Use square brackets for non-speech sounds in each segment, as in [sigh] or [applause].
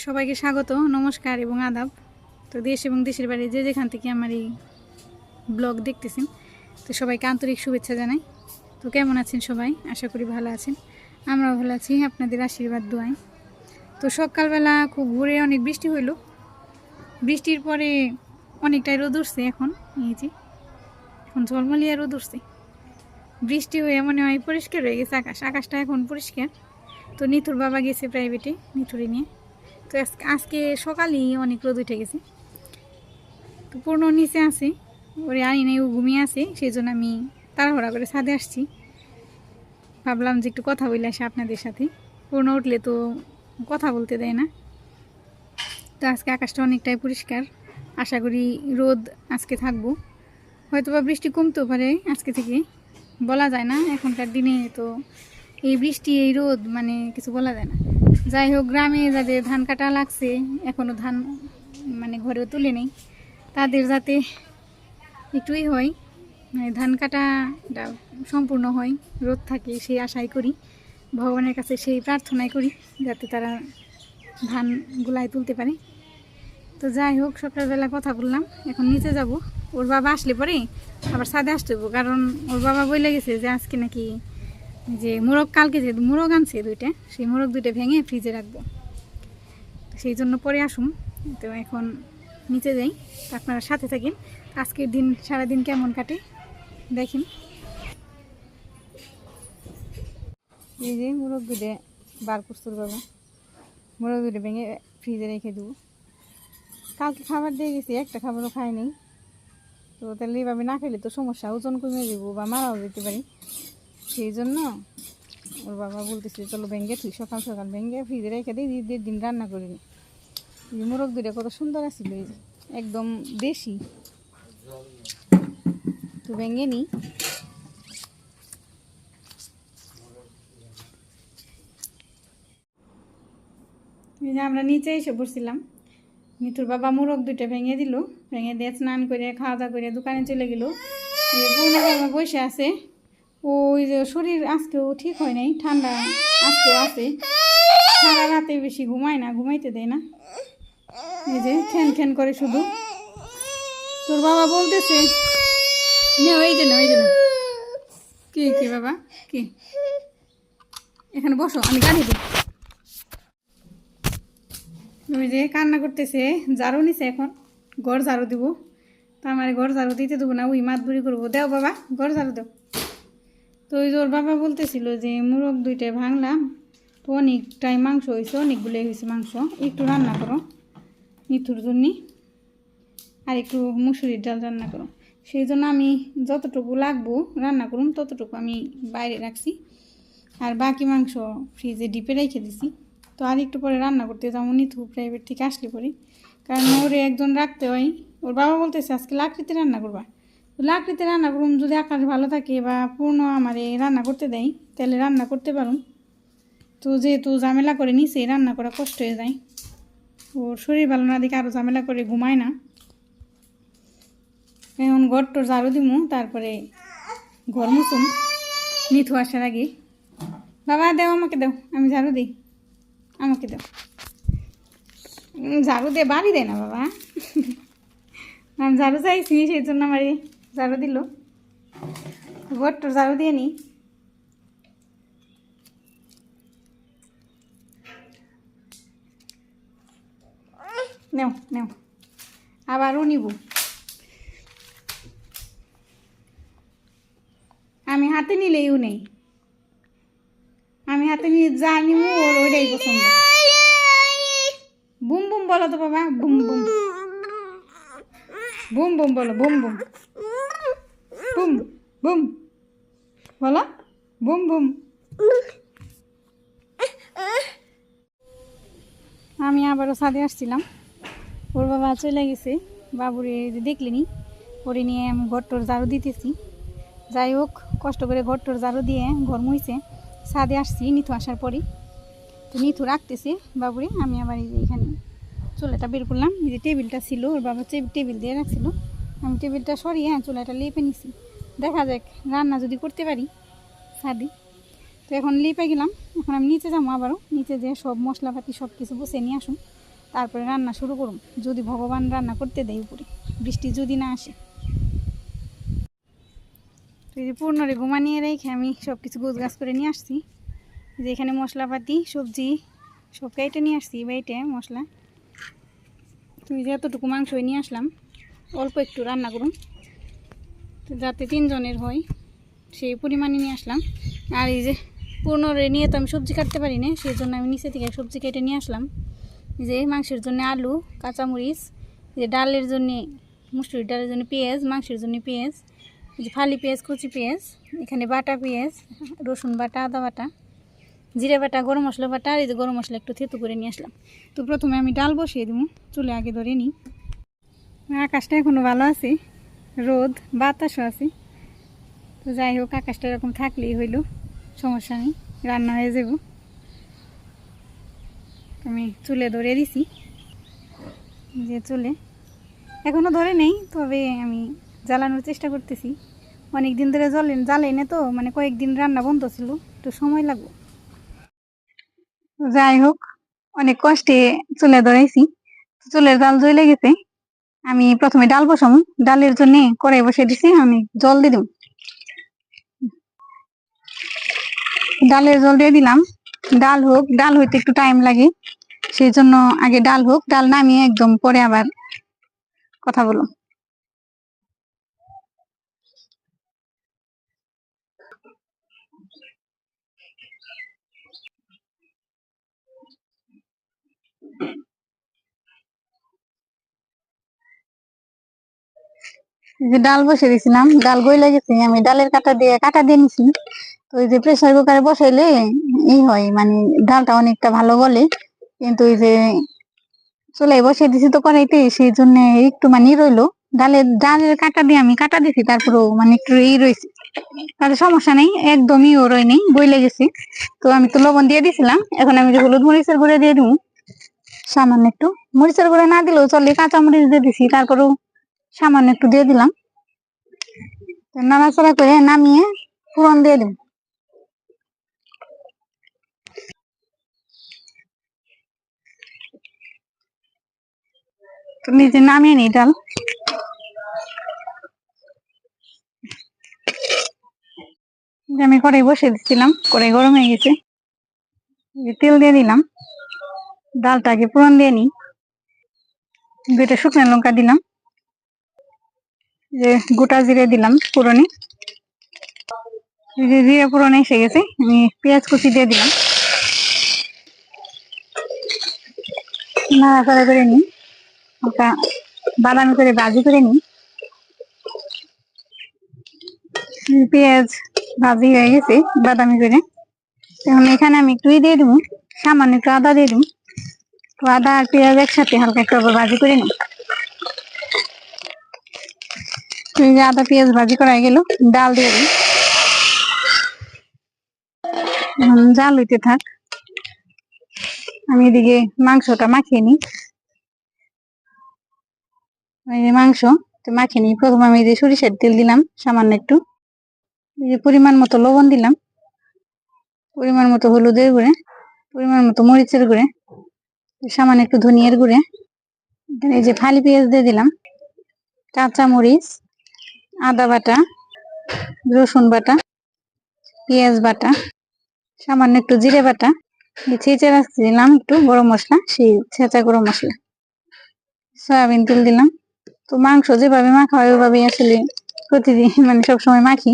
সবাইকে স্বাগত, নমস্কার এবং আদাব। তো দেশ এবং দেশের বাইরে যে যেখান থেকে আমার এই ব্লগ দেখতেছেন, তো সবাইকে আন্তরিক শুভেচ্ছা জানাই। তো কেমন আছেন সবাই? আশা করি ভালো আছেন। আমরাও ভালো আছি, আপনাদের আশীর্বাদ দোয়াই তো সকালবেলা খুব ভোরে অনেক বৃষ্টি হইল। বৃষ্টির পরে অনেকটাই রোদ উঠছে এখন, এই যে। এখন ঝলমলিয়া রোদ উঠছে। বৃষ্টি হয়ে মনে হয় পরিষ্কার হয়ে গেছে আকাশ। আকাশটা এখন পরিষ্কার। তো নিথুর বাবা গেছে প্রাইভেটে নিথুরে নিয়ে। তো আজকে- সকালেই অনেক রোদ উঠে গেছে। তো পূর্ণ নিচে আছে, ওরে আনি নাই, ও ঘুমিয়ে আছে সেই জন্য আমি তাড়াহুড়া করে ছাদে আসছি। ভাবলাম যে একটু কথা বলে আসি আপনাদের সাথে। পূর্ণ উঠলে তো কথা বলতে দেয় না। তো আজকে আকাশটা অনেকটাই পরিষ্কার। আশা করি রোদ আজকে থাকব। হয়তো বা বৃষ্টি কমতেও পারে আজকে থেকে। বলা যায় না, এখনকার দিনে তো এই বৃষ্টি, এই রোদ মানে কিছু বলা যায় না। যাই হোক গ্রামে যাদের ধান কাটা লাগছে এখনও ধান মানে ঘরেও তুলে নেই, তাদের যাতে একটুই হয় মানে ধান কাটাটা সম্পূর্ণ হয়, রোদ থাকে সেই আশাই করি, ভগবানের কাছে সেই প্রার্থনাই করি, যাতে তারা ধান গুলাই তুলতে পারে। তো যাই হোক সকালবেলা কথা বললাম, এখন নিচে যাব, ওর বাবা আসলে পরে আবার ছাদে আসতে কারণ ওর বাবা বলে গেছে যে আজকে নাকি যে মোরগ, কালকে যে মোরগ আনছে দুইটা, সেই মোরগ দুইটা ভেঙে ফ্রিজে রাখব। সেই জন্য পরে আসুন। তো এখন নিচে যাই আপনারা সাথে থাকেন। আজকের দিন, সারাদিন কেমন কাটে, দেখেন। এই যে মোরগ দুধে বার করছোর বাবা। মোরগ দুধে ভেঙে ফ্রিজে রেখে দেবো। কালকে খাবার দিয়ে গেছি, একটা খাবারও খাই নেই। তো তাহলে এইভাবে না খেলে তো সমস্যা, ওজন কমে দেবো বা মারাও যেতে পারি। সেই জন্য ওর বাবা বলতেছে, চলো ভেঙে তুই সকাল সকাল ভেঙে ফ্রিজে রেখে দিই ঈদের দিন রান্না করি নি মোরগ দুটা কত সুন্দর আছিল এই একদম দেশি। তো নিই। যে আমরা নিচে এসে বসছিলাম মিতুর বাবা মোরগ দুইটা ভেঙে দিল, ভেঙে দিয়ে স্নান করে খাওয়া দাওয়া করে দোকানে চলে গেল। বসে আছে। ওই যে শরীর আজকেও ঠিক হয় নাই, ঠান্ডা আজকেও আছে। সারা রাতে বেশি ঘুমায় না, ঘুমাইতে দেয় না। এই যে খ্যান খ্যান করে শুধু। তোর বাবা বলতেছে, না ওই যে না ওই যে না। কি কি বাবা? কি? এখানে বসো, আমি গাড়ি দিই। ওই যে কান্না করতেছে, ঝাড়ু নিছে এখন। ঘর ঝাড়ু দিব। তা আমার ঘর ঝাড়ু দিতে দেবো না ওই মাত বুড়ি করব। দেও বাবা, ঘর ঝাড়ু দেও। তো ওই ওর বাবা বলতেছিল যে, মুরগ দুইটা ভাঙলাম তো অনেকটাই মাংস হয়েছে অনেকগুলোই হয়েছে মাংস, একটু রান্না করো মিথুর জন্যে আর একটু মুসুরির ডাল রান্না করো। সেই জন্য আমি যতটুকু লাগবো রান্না করুন, ততটুকু আমি বাইরে রাখছি। আর বাকি মাংস ফ্রিজে ডিপে রেখে দিছি। তো আর একটু পরে রান্না করতে যাব, নিথু প্রাইভেট থেকে আসলে পরে। কারণ ওরে একজন রাখতে হয়। ওর বাবা বলতেছে, আজকে লাকড়িতে রান্না করবা? লাকড়িতে রান্না করুন, যদি আকাশ ভালো থাকে বা পূর্ণ আমার রান্না করতে দেয়, তাহলে রান্না করতে পারুন তো যেহেতু ঝামেলা করে নিছে রান্না করা কষ্ট হয়ে যায়। ওর শরীর ভালো না দেখে আরও ঝামেলা করে ঘুমায় না। এখন ঘর টর ঝাড়ু দিমু, তারপরে ঘর মুছুম। নিথু আসার আগে। বাবা, দেও আমাকে দাও, আমি ঝাড়ু দিই। আমাকে দাও। ঝাড়ু দে বাড়ি দেয় না বাবা। আমি ঝাড়ু চাইছি, সেই জন্য আমার ঝাড়ু দিল। ঘর টর ঝাড়ু দিয়ে নি। নেও নেও। আবারও নিব। আমি হাতে নিলেও নেই। আমি হাতে নিয়ে যা নিবো, ওর ওইটাই পছন্দ। বুম বুম বলো তো বাবা, বুম বুম। বুম বুম বলো, বুম বুম। বুম বলো বুম বুম আমি আবারও ছাদে আসছিলাম। ওর বাবা চলে গেছে। বাবুরে দেখলিনি। ওরে নিয়ে আমি ঘরটোর ঝাড়ু দিতেছি। যাই হোক, কষ্ট করে ঘরটোর ঝাড়ু দিয়ে ঘর মুইছে। ছাদে আসছি, নিথু আসার পরই তো নিথু রাখতেছে বাবুরে। আমি আবার এই যে এখানে চুলাটা বের করলাম। এই যে টেবিলটা ছিল, ওর বাবা টেবিল দিয়ে রাখছিল। আমি টেবিলটা সরিয়ে হ্যাঁ চুলাটা লেপে নিছি। দেখা যাক, রান্না যদি করতে পারি ছাদি তো এখন লিপে গেলাম, এখন আমি নিচে যাব আবারও। নিচে যে সব মশলাপাতি সব কিছু বসে নিয়ে আসুন, তারপরে রান্না শুরু করুন। যদি ভগবান রান্না করতে দেয় উপরে, বৃষ্টি যদি না আসে। তো এই যে পূর্ণরে ঘুমানিয়ে রেখে আমি সব কিছু গোছ গাছ করে নিয়ে আসছি। যে এখানে মশলাপাতি, সবজি সব কেটে নিয়ে আসছি বেটে মশলা। তুমি যে এতটুকু মাংস নিয়ে আসলাম। অল্প একটু রান্না করুন। যাতে তিনজনের হয়, সেই পরিমাণে নিয়ে আসলাম। আর এই যে পূর্ণরে নিয়ে তো আমি সবজি কাটতে পারি না সেই জন্য আমি নিচে থেকে সবজি কেটে নিয়ে আসলাম। যে মাংসের জন্য আলু, কাঁচামরিচ যে ডালের জন্যে, মুসুরির ডালের জন্য পেঁয়াজ, মাংসের জন্য পেঁয়াজ যে ফালি পেঁয়াজ, কুচি পেঁয়াজ, এখানে বাটা পেঁয়াজ, রসুন বাটা, আদা বাটা, জিরে বাটা, গরম মশলা বাটা, আর এই যে গরম মশলা একটু থেতু করে নিয়ে আসলাম। তো প্রথমে আমি ডাল বসিয়ে দেবো, চুলে আগে ধরে নিই। আকাশটা এখনও ভালো আছে। রোদ, বাতাসও আছে। তো যাই হোক, আকাশটা এরকম থাকলেই হইল, সমস্যা নেই, রান্না হয়ে যাব। আমি চুলে ধরে দিছি। যে চুলে। এখনও ধরে নেই, তবে আমি জ্বালানোর চেষ্টা করতেছি। অনেক দিন ধরে জ্বলেন জ্বালাই না তো মানে কয়েকদিন রান্না বন্ধ ছিল, একটু সময় লাগবে। যাই হোক, অনেক কষ্টে চুলে ধরাইছি চুলের ডাল জ্বলে গেছে। আমি প্রথমে ডাল বসাম। ডালের জন্য কড়াই বসে দিছি, আমি জল দিয়ে দিব ডালের জল দিয়ে দিলাম। ডাল হোক, ডাল হইতে একটু টাইম লাগে, সেই জন্য আগে ডাল হোক। ডাল নামিয়ে একদম পরে আবার কথা বলো যে ডাল বসে দিয়েছিলাম, ডাল গইলে গেছে, আমি ডালের কাটা দিয়ে কাটা দিয়ে নিছি। তো ওই যে প্রেসার কুকারে বসাইলে এই হয় মানে ডালটা অনেকটা ভালো গলে, কিন্তু ওই যে চুলাই বসে দিছি তো করাইতে সেই জন্য একটু মানে রইল। ডালের ডালের কাটা দিয়ে আমি কাটা দিছি, তারপরেও মানে একটু ই রয়েছে তাহলে সমস্যা নেই, একদমই ও রয় নেই বইলে গেছি। তো আমি তো লবণ দিয়ে দিছিলাম, এখন আমি যে হলুদ মরিচের গুঁড়ো দিয়ে দিব, সামান্য একটু। মরিচের গুঁড়ো না দিলেও চলে, কাঁচা মরিচ দিয়ে দিছি, তারপরেও সামান্য একটু দিয়ে দিলাম। নাড়াচাড়া করে নামিয়ে ফোড়ন দিয়ে দিন তো নিজে নামিয়ে নি ডাল। আমি কড়াই বসে দিচ্ছিলাম, কড়াই গরম হয়ে গেছে। তেল দিয়ে দিলাম। ডালটাকে ফোড়ন দিয়ে নিই। দুইটা শুকনো লঙ্কা দিলাম। যে গোটা জিরে দিলাম পুরনে জিরে পুরনে এসে গেছে, আমি পেঁয়াজ কুচি দিয়ে দিলাম। নাড়াচাড়া করে নিই, হালকা বাদামি করে ভাজি করে নিই। পেঁয়াজ ভাজি হয়ে গেছে, বাদামি করে। এখন এখানে আমি একটু দিয়ে দিব, সামান্য একটু আদা দিয়ে দিব। আদা আর পেঁয়াজ একসাথে হালকা একটু ভাজি করে নিই। যে আদা পেঁয়াজ ভাজি করা গেল ডাল দিয়ে দিই। জাল হইতে থাক। আমি এদিকে মাংসটা মাখিয়ে নিই। মাংস মাখিয়ে নিই। প্রথমে আমি যে সরিষার তেল দিলাম, সামান্য একটু। যে পরিমাণ মতো লবণ দিলাম। পরিমাণ মতো হলুদের গুঁড়ে, পরিমাণ মতো মরিচের গুঁড়ে, সামান্য একটু ধনিয়ার গুঁড়ে। এই যে ফালি পেঁয়াজ দিয়ে দিলাম। কাঁচা মরিচ আদা বাটা, রসুন বাটা, পেঁয়াজ বাটা, সামান্য একটু জিরে বাটা। ছেঁচে রাখতে দিলাম একটু গরম মশলা, সেই ছেঁচা গরম মশলা। সয়াবিন তেল দিলাম। তো মাংস যেভাবে মাখা হয়, ওইভাবে আসলে প্রতিদিন [laughs] মানে সবসময় মাখি।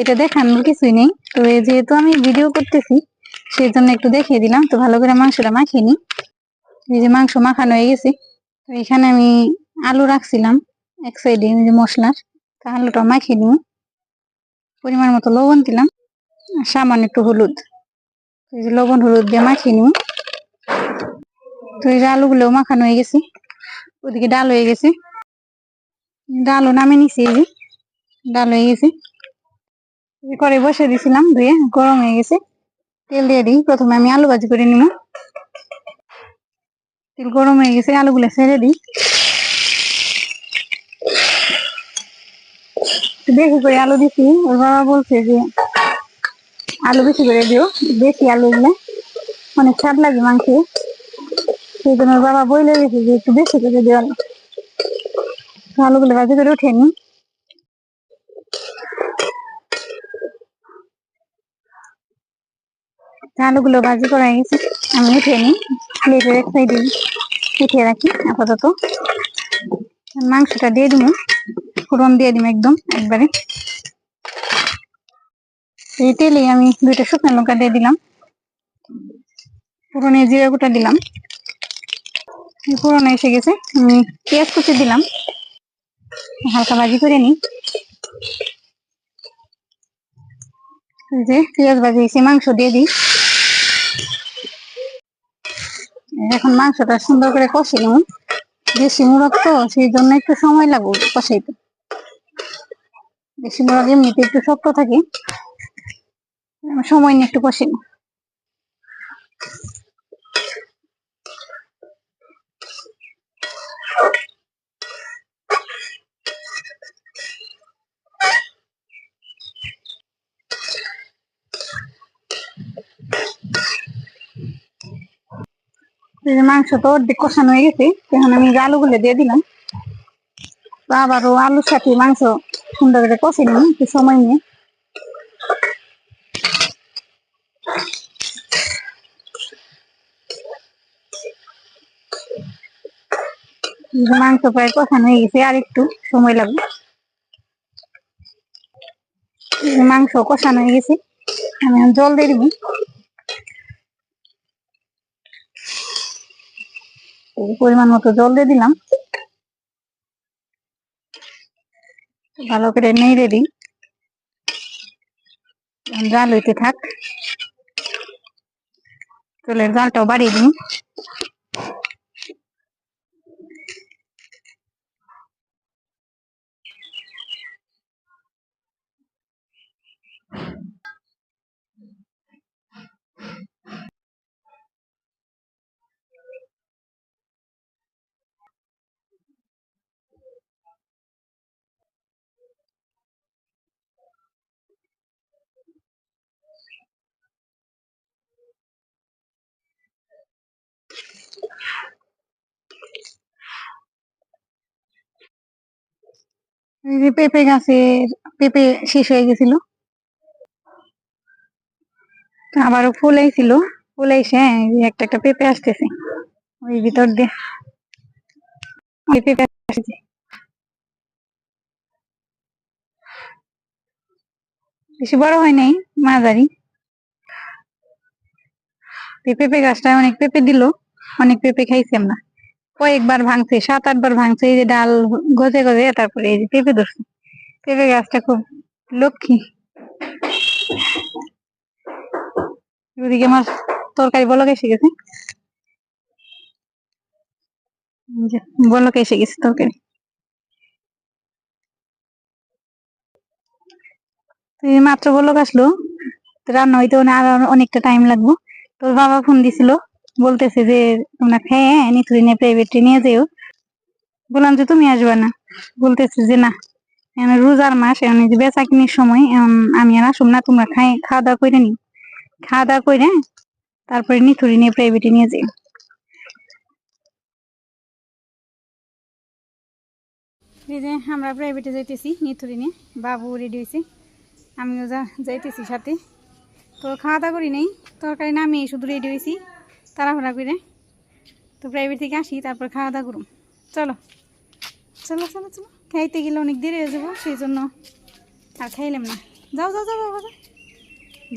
এটা দেখানোর কিছুই নেই। তো যেহেতু আমি ভিডিও করতেছি, সেই জন্য একটু দেখিয়ে দিলাম। তো ভালো করে মাংসটা মাখিয়ে নিই। এই যে মাংস মাখানো হয়ে গেছে। তো এখানে আমি আলু রাখছিলাম, এক সাইডে যে মশলার। আলুটা মাখিয়ে নিব পরিমাণ মতো লবণ দিলাম, আর সামান্য একটু হলুদ। এই যে লবণ হলুদ দিয়ে মাখিয়ে নিব তো এই যে আলুগুলোও মাখানো হয়ে গেছে, ওদিকে ডাল হয়ে গেছে। ডালও নামে নিছি এই যে, ডাল হয়ে গেছে। করে বসে দিছিলাম ধুয়ে, গরম হয়ে গেছে। তেল দিয়ে দিই, প্রথমে আমি আলু ভাজি করে নিব। তেল গরম হয়ে গেছে, আলুগুলো ছেড়ে দিই। বেশি করে আলু দিছি। ওর বাবা বলছে যে, আলু বেশি করে দিও, বেশি আলু দিলে অনেক স্বাদ লাগে মাংসে। সেই জন্য ওর বাবা বইলে গেছে যে, একটু বেশি করে দেওয়ার আলুগুলো ভাজি করে উঠে নি আলুগুলো ভাজি করা গেছে। আমি উঠে নি প্লেটের এক সাইডে উঠিয়ে রাখি, আপাতত। মাংসটা দিয়ে দিব। ফোড়ন দিয়ে দিব একদম, একবারে। এই তেলে আমি দুইটা শুকনো লঙ্কা দিয়ে দিলাম। ফোড়নে জিরা গুঁটা দিলাম। ফোড়নে এসে গেছে, আমি পেঁয়াজ কুচি দিলাম। হালকা ভাজি করে নিই। যে পেঁয়াজ ভাজি এসে মাংস দিয়ে দিই। এখন মাংসটা সুন্দর করে কষে নেব দেশি মুরগ তো, সেই জন্য একটু সময় লাগবে কষাইতে। দেশি মুরগ এমনিতে একটু শক্ত থাকে। সময় নিয়ে একটু কষে মাংস তো অর্ধেক কষানো হয়ে গেছে, এখন আমি যে আলুগুলো দিয়ে দিলাম আবারও আলুর সাথে মাংস সুন্দর করে কষে নিই একটু সময় নিয়ে। মাংস প্রায় কষানো হয়ে গেছে, আর একটু সময় লাগবে। মাংস কষানো হয়ে গেছে, আমি জল দিয়ে দিব। পরিমাণ মতো জল দিয়ে দিলাম। ভালো করে নেড়ে দিই। জাল হইতে থাক। চুলের জালটাও বাড়িয়ে দিই। পেঁপে গাছের পেঁপে শেষ হয়ে গেছিল। আবারও ফুল আইছিল। ফুল এসে একটা একটা পেঁপে আসতেছে। ওই ভিতর দিয়ে। ওই পেঁপে আসছে বেশি বড় হয় নাই, মাঝারি। পেঁপে গাছটা অনেক পেঁপে দিল, অনেক পেঁপে খাইছি আমরা। কয়েকবার ভাঙছে, সাত, আটবার ভাঙছে, এই যে ডাল গজে গজে, তারপরে এই যে পেঁপে ধরছে। পেঁপে গাছটা খুব লক্ষ্মী। ওদিকে আমার তরকারি বলক এসে গেছে। বলক এসে গেছে তরকারি। মাত্র বলক আসলো রান্না হইতে অনেকটা টাইম লাগবো। তোর বাবা ফোন দিছিল। বলতেছে যে, তোমরা খেয়ে নিতুরি নিয়ে প্রাইভেটে নিয়ে যেও। বললাম যে, তুমি আসবে না। বলতেছে যে, না। এখন রোজার মাস, এখন বেচা কিনির সময় আমি আর আসুম না, তোমরা খাই, খাওয়া দাওয়া করে নি খাওয়া দাওয়া করে তারপরে নিথুরি নিয়ে প্রাইভেটে নিয়ে এই যে, আমরা প্রাইভেটে যাইতেছি নিথুরি নিয়ে। বাবু রেডি হয়েছে আমিও যা, যাইতেছি সাথে। তো খাওয়া দাওয়া করি নেই, তরকারি নামিয়ে শুধু রেডি হয়েছি তাড়াহুড়া করে। তো প্রাইভেট থেকে আসি, তারপর খাওয়া দাওয়া করুম। চলো। চলো চলো চলো। খাইতে গেলে অনেক দেরি হয়ে যাব, সেই জন্য আর খাইলাম না। যাও যাও যাও, বাবা,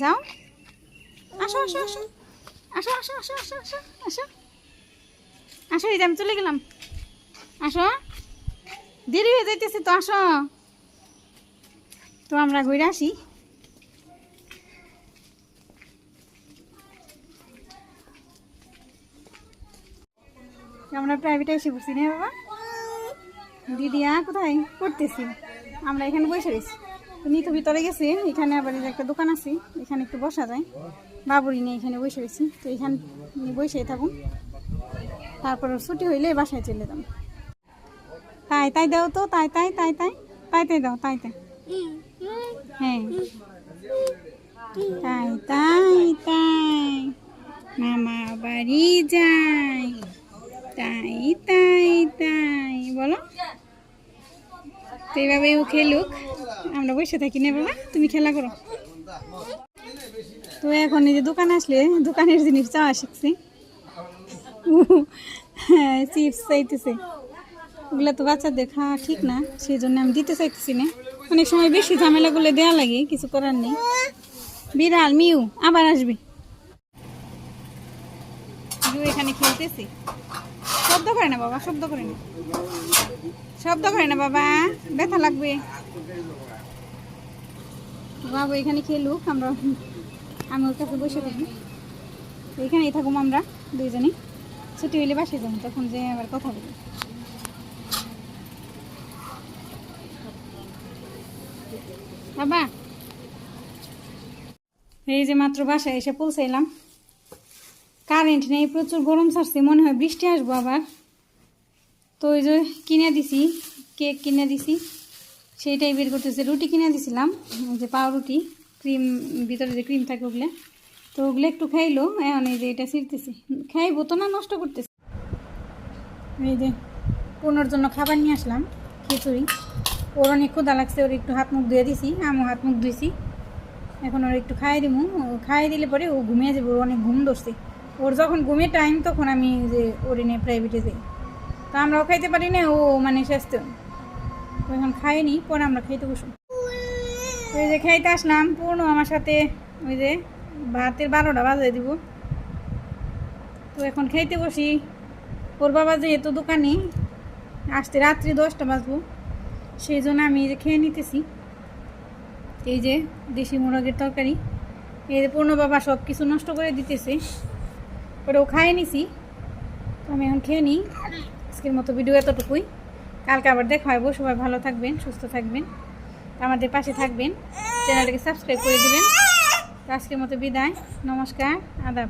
যাও। আসো আসো আসো। আসো আসো আসো আসো আসো আসো। আসো, এই আমি চলে গেলাম। আসো। দেরি হয়ে যাইতেছে তো, আসো। তো আমরা ঘুরে আসি। আমরা প্রাইভেটে এসে বসছি না বাবা? দিদি দিদিয়া কোথায়? পড়তেছি। আমরা এখানে বসে রয়েছি। নিতু ভিতরে গেছি, এখানে আবার একটা দোকান আছে, এখানে একটু বসা যায়। বাবুরি নিয়ে এখানে বসে রয়েছি, তো এখানে বসেই থাকুন। তারপর ছুটি হইলে বাসায় চলে যাব। তাই তাই দাও তো, তাই তাই তাই তাই তাই তাই দাও, তাই তাই। হ্যাঁ। তাই তাই তাই। মামা বাড়ি যাই তাই তাই তাই, বলো। তো এইভাবে ও খেলুক। আমরা বসে থাকি না বাবা, তুমি খেলা করো। তো এখন এই যে দোকান আসলে, দোকানের জিনিস চাওয়া শিখছি। হ্যাঁ চিপস চাইতেছে। ওগুলো তো বাচ্চাদের খাওয়া ঠিক না সেই জন্য আমি দিতে চাইতেছি না। অনেক সময় বেশি ঝামেলা করলে দেওয়া লাগে, কিছু করার নেই। বিড়াল, মিউ, আবার আসবি। এখানে খেলতেছি। শব্দ করে না বাবা, শব্দ করে না। শব্দ করে না বাবা, ব্যথা লাগবে। বাবু এখানে খেলুক, আমরা, আমি ওর কাছে বসে থাকি। এখানেই থাকুম আমরা দুইজনে ছুটি হইলে বাসে যাব, তখন যে আবার কথা বলি বাবা, এই যে মাত্র বাসায় এসে পৌঁছাইলাম। কারেন্ট নেই, প্রচুর গরম ছাড়ছে, মনে হয় বৃষ্টি আসব আবার। তো ওই যে কিনে দিছি, কেক কিনে দিছি, সেইটাই বের করতেছে। রুটি কিনে দিছিলাম যে পাউরুটি, ক্রিম, ভিতরে যে ক্রিম থাকে ওগুলো। তো ওগুলো একটু খাইলো, এখন এই যে এটা ছিঁড়তেছি। খাইবো তো না, নষ্ট করতেছি। এই যে পুনর জন্য খাবার নিয়ে আসলাম, খিচুড়ি। ওর অনেক ক্ষুদা লাগছে, ওর একটু হাত মুখ ধুয়ে দিছি, আমিও হাত মুখ ধুইছি। এখন ওর একটু খাইয়ে দিমু ও খাইয়ে দিলে পরে ও ঘুমিয়ে যাবে, ওর অনেক ঘুম ধরছে। ওর যখন ঘুমের টাইম তখন আমি যে ওর নিয়ে প্রাইভেটে যাই। তো আমরাও খাইতে পারি না, ও মানে স্বাস্থ্য। তো এখন খাইনি পরে আমরা খাইতে বসবো। ওই যে খাইতে আসলাম, পূর্ণ আমার সাথে ওই যে ভাতের বারোটা বাজায় দিব। তো এখন খাইতে বসি। ওর বাবা যেহেতু দোকানে আসতে রাত্রি দশটা বাজবো। সেই জন্য আমি যে খেয়ে নিতেছি। এই যে দেশি মোরগের তরকারি। এই যে পূর্ণ বাবা সব কিছু নষ্ট করে দিতেছে। ওটাও খাইয়ে নিছি। তো আমি এখন খেয়ে নিই। আজকের মতো ভিডিও এতটুকুই। কালকে আবার দেখা হব। সবাই ভালো থাকবেন, সুস্থ থাকবেন। আমাদের পাশে থাকবেন। চ্যানেলটাকে সাবস্ক্রাইব করে দেবেন। আজকের মতো বিদায়। নমস্কার, আদাব।